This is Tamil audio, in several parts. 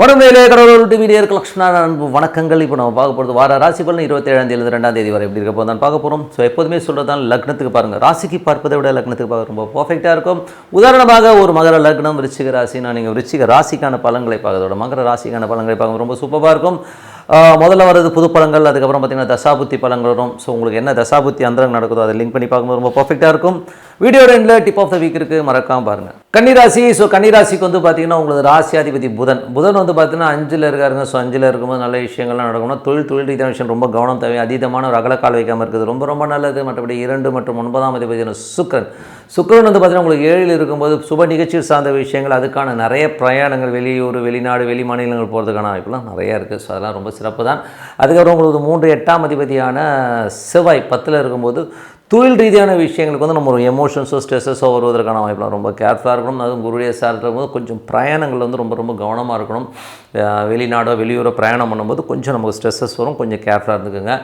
உடம்பையிலே கடவுள் டிவிடியருக்கு லக்ஷ்மணா அன்பு வணக்கங்கள். இப்போ நம்ம பார்க்க போகிறது வார ராசி பலன் இருபத்தேழாம் தேதி ரெண்டாம் தேதி வரை எப்படி இருக்க போதான் பார்க்க போகிறோம் ஸோ எப்போதுமே சொல்கிறதான் லக்னத்துக்கு பாருங்கள் ராசிக்கு பார்ப்பதை விட லக்னத்துக்கு பார்க்க ரொம்ப பர்ஃபெக்டாக இருக்கும். உதாரணமாக ஒரு மகர லக்னம் விருச்சிக ராசினா நீங்கள் விருச்சிக ராசிக்கான பலன்களை பார்க்கறதோட மகர ராசிக்கான பலன்களை பார்க்க ரொம்ப சூப்பராக இருக்கும். முதல்ல வர்றது புது பழங்கள் அதுக்கப்புறம் பார்த்தீங்கன்னா தசாபுத்தி பழங்கள் வரும். ஸோ உங்களுக்கு என்ன தசாபுத்தி அந்தரங்க நடக்குதோ அதை லிங்க் பண்ணி பார்க்கும்போது ரொம்ப பர்ஃபெக்டாக இருக்கும். வீடியோ ரெண்டில் டிப் ஆஃப் த வீக் இருக்குது மறக்காம பாருங்கள் கன்னிராசி ஸோ கன்னிராசிக்கு வந்து பார்த்தீங்கன்னா உங்களுக்கு ராசியாதிபதி புதன். புதன் வந்து பார்த்தீங்கன்னா அஞ்சில் இருக்காருங்க ஸோ அஞ்சில் இருக்கும்போது நல்ல விஷயங்கள்லாம் நடக்கணும் தொழில் தொழில் ரீதியான விஷயம் ரொம்ப கவனம் தேவை. அதீதமான ஒரு அகலக்கால் வைக்காமல் இருக்குது ரொம்ப ரொம்ப நல்லது. மற்றபடி இரண்டு மற்றும் ஒன்பதாம் அதிபதியான சுக்கரன். சுக்கரன் வந்து பார்த்தீங்கன்னா உங்களுக்கு ஏழில் இருக்கும்போது சுப நிகழ்ச்சி சார்ந்த விஷயங்கள் அதுக்கான நிறைய பிரயாணங்கள் வெளியூர் வெளிநாடு வெளி மாநிலங்கள் போகிறதுக்கான வாய்ப்புலாம் நிறையா இருக்குது ஸோ அதெல்லாம் ரொம்ப சிறப்பு தான் அதுக்கப்புறம் உங்களுக்கு மூன்று எட்டாம் அதிபதியான செவ்வாய் பத்தில் இருக்கும்போது தொழில் ரீதியான விஷயங்களுக்கு வந்து நம்ம ஒரு எமோஷன்ஸோ ஸ்ட்ரெஸ்ஸஸோ வருவதற்கான வாய்ப்புலாம் ரொம்ப கேர்ஃபுல்லாக இருக்கணும். அதுவும் குருடைய சார்ந்த இருக்கும்போது கொஞ்சம் பிரயாணங்கள் வந்து ரொம்ப ரொம்ப கவனமாக இருக்கணும். வெளிநாடோ வெளியூரோ பிரயாணம் பண்ணும்போது கொஞ்சம் நமக்கு ஸ்ட்ரெஸ்ஸஸ் வரும். கொஞ்சம் கேர்ஃபுல்லாக இருந்துக்குங்க.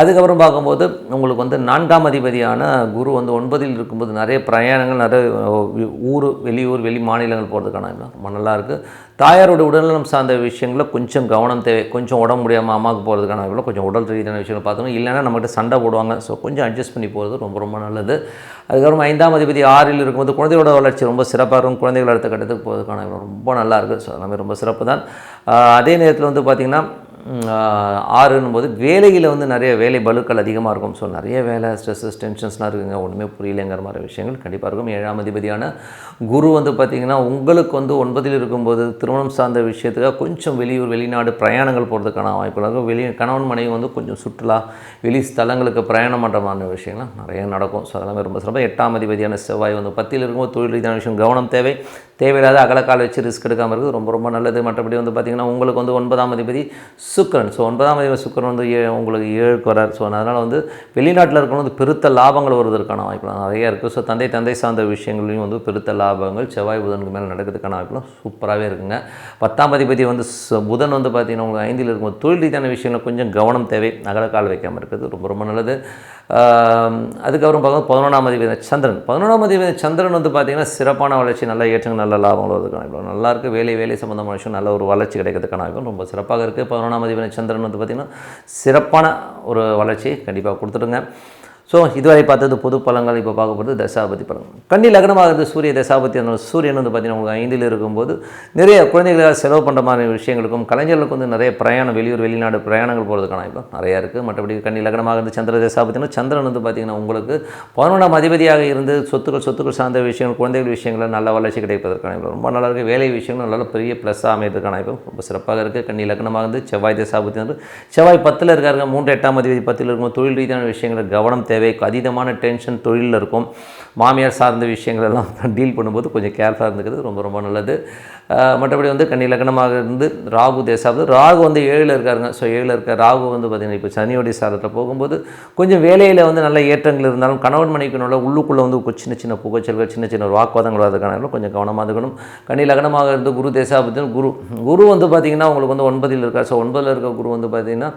அதுக்கப்புறம் பார்க்கும்போது உங்களுக்கு வந்து நான்காம் அதிபதியான குரு வந்து ஒன்பதில் இருக்கும்போது நிறைய பிரயாணங்கள் நிறைய ஊர் வெளியூர் வெளி மாநிலங்கள் போகிறதுக்கான ரொம்ப நல்லாயிருக்கு தாயாரோட உடல்நலம் சார்ந்த விஷயங்களில் கொஞ்சம் கவனம் தேவை. கொஞ்சம் உடம்பு முடியாமல் அம்மாவுக்கு போகிறதுக்கான வாய்ப்புல கொஞ்சம் உடல் ரீதியான விஷயங்கள் பார்த்துக்கணும். இல்லைன்னா நம்மகிட்ட சண்டை போடுவாங்க. ஸோ கொஞ்சம் அட்ஜஸ்ட் பண்ணி போகிறது ரொம்ப ரொம்ப நல்லது. அதுக்கப்புறம் ஐந்தாம் அதிபதி ஆறில் இருக்கும்போது குழந்தையோட வளர்ச்சி ரொம்ப சிறப்பாக இருக்கும். குழந்தைகள் அடுத்த கட்டத்துக்கு போகிறதுக்கான ரொம்ப நல்லாயிருக்கு ஸோ எல்லாமே ரொம்ப சிறப்பு தான் அதே நேரத்தில் வந்து பார்த்திங்கன்னா ஆறுன்னும் போது வேலையில் வந்து நிறைய வேலை பலுக்கள் அதிகமாக இருக்கும். ஸோ நிறைய வேலை ஸ்ட்ரெஸ்ஸஸ் டென்ஷன்ஸ்லாம் இருக்குங்க. ஒன்றுமே புரியலைங்கிற மாதிரி விஷயங்கள் கண்டிப்பாக இருக்கும். ஏழாம் அதிபதியான குரு வந்து பார்த்திங்கன்னா உங்களுக்கு வந்து ஒன்பதில் இருக்கும்போது திருமணம் சார்ந்த விஷயத்துக்காக கொஞ்சம் வெளியூர் வெளிநாடு பிரயாணங்கள் போகிறதுக்கான வாய்ப்புகள் இருக்கும். வெளி கணவன் மனைவி வந்து கொஞ்சம் சுற்றுலா வெளி ஸ்தலங்களுக்கு பிரயாணம் பண்ணுற மாதிரி விஷயங்கள்லாம் நிறைய நடக்கும். ஸோ அதெல்லாமே ரொம்ப சிறப்பாக எட்டாம் அதிபதியான செவ்வாய் வந்து பத்தில் இருக்கும்போது தொழில் ரீதியான விஷயம் கவனம் தேவை. தேவையில்லாத அகலக்கால் வச்சு ரிஸ்க் எடுக்காமல் இருக்குது ரொம்ப ரொம்ப நல்லது. மற்றபடி வந்து பார்த்திங்கன்னா உங்களுக்கு வந்து ஒன்பதாம் அதிபதி சுக்கரன். ஸோ ஒன்பதாம் அதிபதி சுக்கரன் வந்து ஏ உங்களுக்கு ஏழுக்கு வரார். ஸோ அதனால் வந்து வெளிநாட்டில் இருக்கணும் வந்து பெருத்த லாபங்கள் வருவதற்கான வாய்ப்புலாம் நிறையா இருக்குது ஸோ தந்தை தந்தை சார்ந்த விஷயங்களையும் வந்து பெருத்த லாபங்கள் செவ்வாய் புதனுக்கு மேலே நடக்கிறதுக்கான வாய்ப்புலாம் சூப்பராகவே இருக்குங்க. பத்தாம் அதிபதி வந்து புதன் வந்து பார்த்திங்கன்னா உங்களுக்கு ஐந்தில் இருக்கும்போது தொழில் ரீதியான விஷயங்கள் கொஞ்சம் கவனம் தேவை. நகரக்கால் வைக்காமல் இருக்கிறது ரொம்ப ரொம்ப நல்லது. அதுக்கப்புறம் பார்க்கும்போது பதினொன்றாம் அதிபதி சந்திரன். பதினொன்றாம் அதிபதி சந்திரன் வந்து பார்த்திங்கன்னா சிறப்பான வளர்ச்சி நல்ல ஏற்றங்கள் நல்ல லாபங்கள் வருவதற்கான இவ்வளோ நல்லா இருக்குது வேலை வேலை சம்மந்தமான விஷயம் நல்ல ஒரு வளர்ச்சி கிடைக்கிறதுக்கான இருக்கும் ரொம்ப சிறப்பாக இருக்குது பதினொன்றாம் அதிபதி சந்திரன் வந்து பார்த்திங்கன்னா சிறப்பான ஒரு வளர்ச்சி கண்டிப்பாக கொடுத்துருங்க. ஸோ இதுவரை பார்த்தது பொது பலங்கள் இப்போ பார்க்க போகிறது தசாபதி பலன் கன்னி லக்னமாகிறது சூரிய தசாபதி அந்த சூரியன் வந்து பார்த்திங்கன்னா உங்களுக்கு ஐந்தில் இருக்கும்போது நிறைய குழந்தைகளாக செலவு பண்ணுற மாதிரி விஷயங்களுக்கும் கலைஞர்களுக்கு வந்து நிறைய பிரயாணம் வெளியூர் வெளிநாடு பிரயாணங்கள் போகிறதுக்கான இப்போ நிறையா இருக்குது மற்றபடி கன்னி லக்னமாக இருந்து சந்திர தசாபதினா சந்திரன் வந்து பார்த்திங்கன்னா உங்களுக்கு பதினொன்றாம் அதிபதியாக இருந்து சொத்துக்கள் சொத்துக்கள் சார்ந்த விஷயங்கள் குழந்தைகள் விஷயங்களில் நல்ல வளர்ச்சி கிடைப்பதற்கான இப்போ ரொம்ப நல்லா இருக்குது வேலை விஷயங்கள் நல்ல பெரிய ப்ளஸ்ஸாக அமையறதுக்கான இப்போ ரொம்ப சிறப்பாக இருக்குது கன்னி லக்னமாக இருந்து செவ்வாய் தசாபதி வந்து செவ்வாய் பத்தில் இருக்காருங்க. மூன்று எட்டாம் அதிபதி பத்தில் இருக்கும். தொழில் ரீதியான விஷயங்களை கவனம் தேவை. அதீதமான டென்ஷன் தொழிலில் இருக்கும். மாமியார் சார்ந்த விஷயங்கள் எல்லாம் டீல் பண்ணும்போது கொஞ்சம் கேர்ஃபுல்லாக இருந்துக்கிறது ரொம்ப ரொம்ப நல்லது. மற்றபடி வந்து கன்னி லக்னமாக இருந்து ராகு தேசாவது ராகு வந்து ஏழில் இருக்காருங்க. ஸோ ஏழில் இருக்க ராகு வந்து பார்த்திங்கன்னா இப்போ சனியோடைய சாரத்தில் போகும்போது கொஞ்சம் வேலையில் வந்து நல்ல ஏற்றங்கள் இருந்தாலும் கணவன் மனைவிக்கு நல்லா உள்ளுக்குள்ளே வந்து சின்ன சின்ன புகைச்சல்கள் சின்ன சின்ன ஒரு வாக்குவாதங்கள் வரதுக்கான கொஞ்சம் கவனமாக இருக்கணும் கன்னி லக்னமாக இருந்து குரு தேசாபத்தின் குரு குரு வந்து பார்த்திங்கன்னா உங்களுக்கு வந்து ஒன்பதில் இருக்கார். ஸோ ஒன்பதில் இருக்க குரு வந்து பார்த்திங்கன்னா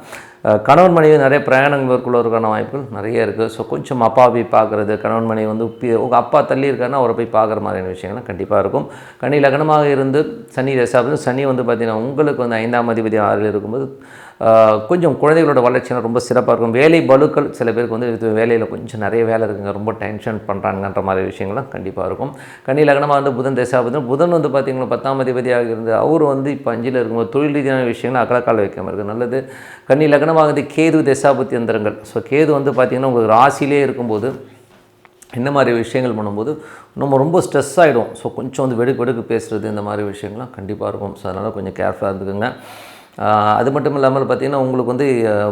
கணவன் மனைவி நிறைய பிரயாணங்கள் மேற்கொள்வதற்கான வாய்ப்புகள் நிறைய இருக்குது ஸோ கொஞ்சம் அப்பா போய் பார்க்குறது கணவன் மனைவி வந்து உங்கள் அப்பா தள்ளி இருக்காருன்னா அவரை போய் பார்க்குற மாதிரியான விஷயங்கள்லாம் கண்டிப்பாக இருக்கும். கன்னி லக்னமாக இருந்து சனி தசாபதி சனி வந்து பார்த்திங்கன்னா உங்களுக்கு வந்து ஐந்தாம் அதிபதி ஆறில் இருக்கும்போது கொஞ்சம் குழந்தைகளோட வளர்ச்சினா ரொம்ப சிறப்பாக இருக்கும். வேலை பலுக்கள் சில பேருக்கு வந்து வேலையில் கொஞ்சம் நிறைய வேலை இருக்குங்க. ரொம்ப டென்ஷன் பண்ணுறாங்கன்ற மாதிரி விஷயங்கள்லாம் கண்டிப்பாக இருக்கும். கன்னி லக்னமாக வந்து புதன் தசாபதி புதன் வந்து பார்த்திங்கன்னா பத்தாம் அதிபதியாக இருந்து அவர் வந்து இப்போ அஞ்சில் இருக்கும்போது தொழில் ரீதியான விஷயங்கள் அகலக்கால் வைக்காமல் இருக்குது நல்லது. கன்னி லக்னமாக வந்து கேது தசாபத்தி எந்திரங்கள். ஸோ கேது வந்து பார்த்திங்கன்னா உங்களுக்கு ராசியிலே இருக்கும்போது இந்த மாதிரி விஷயங்கள் பண்ணும்போது நம்ம ரொம்ப ஸ்ட்ரெஸ் ஆகிடும் ஸோ கொஞ்சம் வந்து வெடுக்கு வெடுக்கு பேசுகிறது இந்த மாதிரி விஷயங்கள்லாம் கண்டிப்பாக இருக்கும். ஸோ அதனால் கொஞ்சம் கேர்ஃபுல்லாக இருந்துக்குங்க. அது மட்டும் இல்லாமல் பார்த்திங்கன்னா உங்களுக்கு வந்து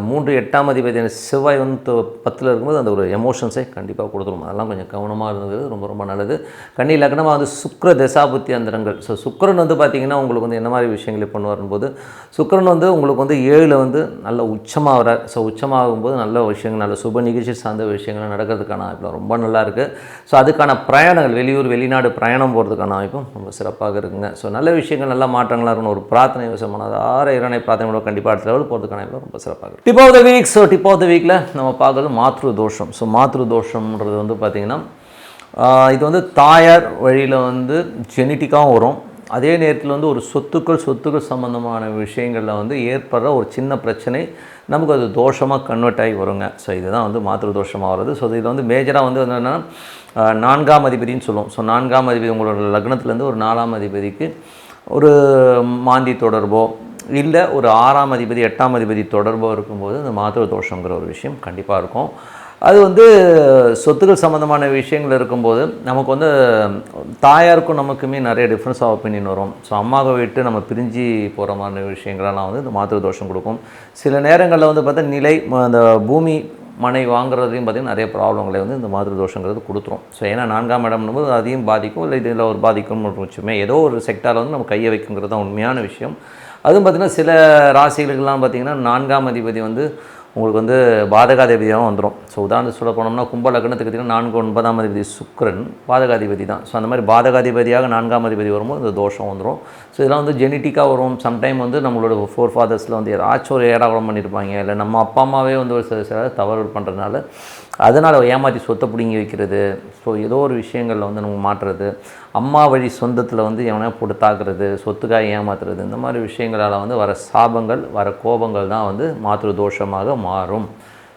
மூன்று எட்டாம் அதிபதியான செவ்வாய் வந்து பத்தில் இருக்கும்போது அந்த ஒரு எமோஷன்ஸை கண்டிப்பாக கொடுத்துரும். அதெல்லாம் கொஞ்சம் கவனமாக இருந்தது ரொம்ப ரொம்ப நல்லது. கண்ணி லக்னமாக வந்து சுக்ர தசாபுத்தி அந்தரங்கள். ஸோ சுக்கிரன் வந்து பார்த்திங்கன்னா உங்களுக்கு வந்து என்ன மாதிரி விஷயங்களை பண்ணுவாருன்னு போது சுக்கிரன் வந்து உங்களுக்கு வந்து ஏழில் வந்து நல்ல உச்சமாகிறார் ஸோ உச்சமாகும்போது நல்ல விஷயங்கள் நல்ல சுப நிகழ்ச்சி சார்ந்த விஷயங்கள் நடக்கிறதுக்கான வாய்ப்பு ரொம்ப நல்லா இருக்குது ஸோ அதுக்கான பிரயாணங்கள் வெளியூர் வெளிநாடு பிரயாணம் போகிறதுக்கான வாய்ப்பும் ரொம்ப சிறப்பாக இருக்குங்க. ஸோ நல்ல விஷயங்கள் நல்ல மாற்றங்களாக இருக்கணும். ஒரு பிரார்த்தனை விஷயமானது ஆறு இரணை பிரார்த்தனையோட கண்டிப்பாக அடுத்த லெவல் போகிறதுக்கான ரொம்ப சிறப்பாக இருக்கும். Tip of the week so tip of the வீக்கில் நம்ம பார்க்குறது மாத்ரு தோஷம் ஸோ மாத்ரு தோஷம்ன்றது வந்து பார்த்திங்கன்னா இது வந்து தாயார் வழியில் வந்து ஜெனட்டிக்காகவும் வரும். அதே நேரத்தில் வந்து ஒரு சொத்துக்கள் சொத்துக்கள் சம்மந்தமான விஷயங்களில் வந்து ஏற்படுற ஒரு சின்ன பிரச்சனை நமக்கு அது தோஷமாக கன்வெர்ட் ஆகி வருங்க. ஸோ இதுதான் வந்து மாத்திரு தோஷமாக வருது ஸோ இதில் வந்து மேஜராக வந்து என்னென்னா நான்காம் அதிபதின்னு சொல்லுவோம். ஸோ நான்காம் அதிபதி உங்களோட லக்னத்துலேருந்து ஒரு நாலாம் அதிபதிக்கு ஒரு மாந்தி தொடர்போ இல்லை ஒரு ஆறாம் அதிபதி எட்டாம் அதிபதி தொடர்பாக இருக்கும்போது இந்த மாத்திர தோஷங்கிற ஒரு விஷயம் கண்டிப்பாக இருக்கும். அது வந்து சொத்துக்கள் சம்மந்தமான விஷயங்கள் இருக்கும்போது நமக்கு வந்து தாயாருக்கும் நமக்குமே நிறைய டிஃப்ரென்ஸ் ஆஃப் ஒப்பீனியன் வரும். ஸோ அம்மாவை விட்டு நம்ம பிரிஞ்சு போகிற மாதிரி விஷயங்களெல்லாம் வந்து இந்த மாத்திர தோஷம் கொடுக்கும். சில நேரங்களில் வந்து பார்த்தா நிலை ம- அந்த பூமி மனை வாங்குறதையும் பார்த்திங்கன்னா நிறைய ப்ராப்ளங்களை வந்து இந்த மாதிரி தோஷங்கிறது கொடுத்துரும். ஸோ ஏன்னா நான்காம் இடம்னும் போது அதையும் பாதிக்கும் இல்லை இதில் ஒரு பாதிக்கும் வச்சுமே ஏதோ ஒரு செக்டாரில் வந்து நம்ம கையை வைக்குங்கிறது தான் உண்மையான விஷயம். அதுவும் பார்த்திங்கன்னா சில ராசிகளுக்கெல்லாம் பார்த்திங்கன்னா நான்காம் அதிபதி வந்து உங்களுக்கு வந்து பாதகாதிபதியாகவும் வந்துடும் ஸோ உதாரணத்துக்கு சொல்ல போனோம்னா கும்ப லக்னத்துக்கு பார்த்தீங்கன்னா நான்கு ஒன்பதாம் அதிபதி சுக்கரன் பாதகாதிபதி தான். ஸோ அந்த மாதிரி பாதகாதிபதியாக நான்காம் அதிபதி வரும்போது இந்த தோஷம் வந்துடும் ஸோ இதெல்லாம் வந்து ஜெனட்டிக்காக வரும். சம்டைம் வந்து நம்மளோட ஃபோர் ஃபாதர்ஸில் வந்து ஏதாச்சும் ஒரு ஏடாகுடம் பண்ணியிருப்பாங்க இல்லை நம்ம அப்பா அம்மாவே வந்து ஒரு சில சில தவறு பண்ணுறதுனால அதனால் ஏமாற்றி சொத்தை பிடுங்கி வைக்கிறது. ஸோ ஏதோ ஒரு விஷயங்களில் வந்து நம்ம மாட்டுறது. அம்மா வழி சொந்தத்தில் வந்து எவனையா போட்டு தாக்குறது சொத்துக்காக ஏமாத்துறது இந்த மாதிரி விஷயங்களால் வந்து வர சாபங்கள் வர கோபங்கள் தான் வந்து மாத்திரு தோஷமாக மாறும்.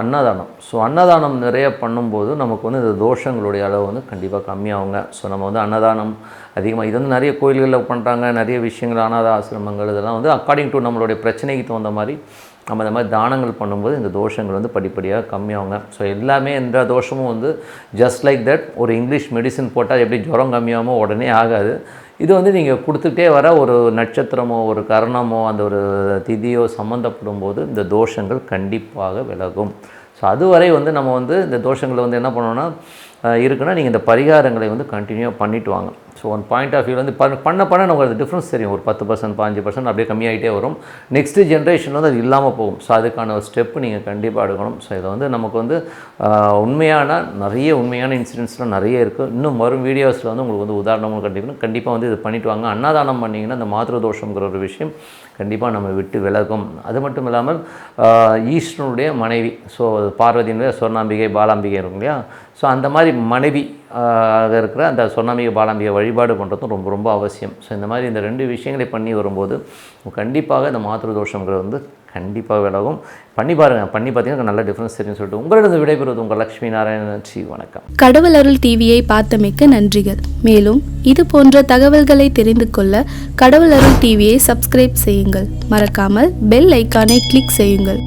அன்னதானம். ஸோ அன்னதானம் நிறைய பண்ணும்போது நமக்கு வந்து இந்த தோஷங்களுடைய அளவு வந்து கண்டிப்பாக கம்மியாகுங்க. ஸோ நம்ம வந்து அன்னதானம் அதிகமாக இது வந்து நிறைய கோயில்களில் பண்ணுறாங்க நிறைய விஷயங்கள் அனாத ஆசிரமங்கள் இதெல்லாம் வந்து அக்கார்டிங் டு நம்மளுடைய பிரச்சனைக்கு தகுந்த மாதிரி நம்ம இந்த மாதிரி தானங்கள் பண்ணும்போது இந்த தோஷங்கள் வந்து படிப்படியாக கம்மியாகுங்க. ஸோ எல்லாமே எந்த தோஷமும் வந்து ஜஸ்ட் லைக் தட் ஒரு இங்கிலீஷ் மெடிசின் போட்டால் எப்படி ஜுரம் கம்மியாகுமோ உடனே ஆகாது. இது வந்து நீங்கள் கொடுத்துட்டே வர ஒரு நட்சத்திரமோ ஒரு கரணமோ அந்த ஒரு திதியோ சம்மந்தப்படும் போது இந்த தோஷங்கள் கண்டிப்பாக விலகும். ஸோ அதுவரை வந்து நம்ம வந்து இந்த தோஷங்களை வந்து என்ன பண்ணோம்னா இருக்குன்னா நீங்கள் இந்த பரிகாரங்களை வந்து கண்டினியூ பண்ணிட்டு வாங்க. So one point of view வந்து பண்ண பண்ண பண்ண நமக்கு அது டிஃப்ரென்ஸ் தெரியும். ஒரு பத்து பர்சன்ட் பாஞ்சு பர்சன்ட் அப்படியே கம்மியாகிட்டே வரும். நெக்ஸ்ட்டு ஜென்ரேஷன் வந்து அது இல்லாமல் போகும். ஸோ அதுக்கான ஒரு ஸ்டெப்பு நீங்கள் கண்டிப்பாக எடுக்கணும். ஸோ இதை வந்து நமக்கு வந்து உண்மையான நிறைய உண்மையான இன்சிடென்ட்ஸ்லாம் நிறைய இருக்குது இன்னும் வரும் வீடியோஸில் வந்து உங்களுக்கு வந்து உதாரணமும் கண்டிப்பாக கண்டிப்பாக வந்து இது பண்ணிவிட்டு வாங்க. அன்னதானம் பண்ணிங்கன்னா இந்த மாத்திர தோஷங்கிற ஒரு விஷயம் கண்டிப்பாக நம்ம விட்டு விலகும். அது மட்டும் இல்லாமல் ஆஹ், ஈஸ்வரனுடைய மனைவி ஸோ பார்வதியினுடைய சொர்ணாம்பிகை பாலாம்பிகை இருக்கும் இல்லையா? ஸோ அந்த மாதிரி மனைவி ஆக இருக்கிற அந்த சொர்ணாம்பிகை பாலாம்பிகை வழிபாடு பண்ணுறதும் ரொம்ப ரொம்ப அவசியம். ஸோ இந்த மாதிரி இந்த ரெண்டு விஷயங்களை பண்ணி வரும்போது கண்டிப்பாக இந்த மாத்திரு தோஷங்கிறது வந்து கண்டிப்பாக விலகும். பண்ணி பாருங்கள் பண்ணி பார்த்தீங்கன்னா நல்ல டிஃப்ரென்ஸ் தெரியும் சொல்லிட்டு உங்களிடம் விடைபெறுவது உங்கள் லக்ஷ்மி நாராயணன். ஸ்ரீ வணக்கம். கடவுள் அருள் டிவியை பார்த்தமைக்கு நன்றிகள். மேலும் இது போன்ற தகவல்களை தெரிந்து கொள்ள கடவுள் அருள் டிவியை சப்ஸ்கிரைப் செய்யுங்கள். மறக்காமல் பெல் ஐக்கானை கிளிக் செய்யுங்கள்.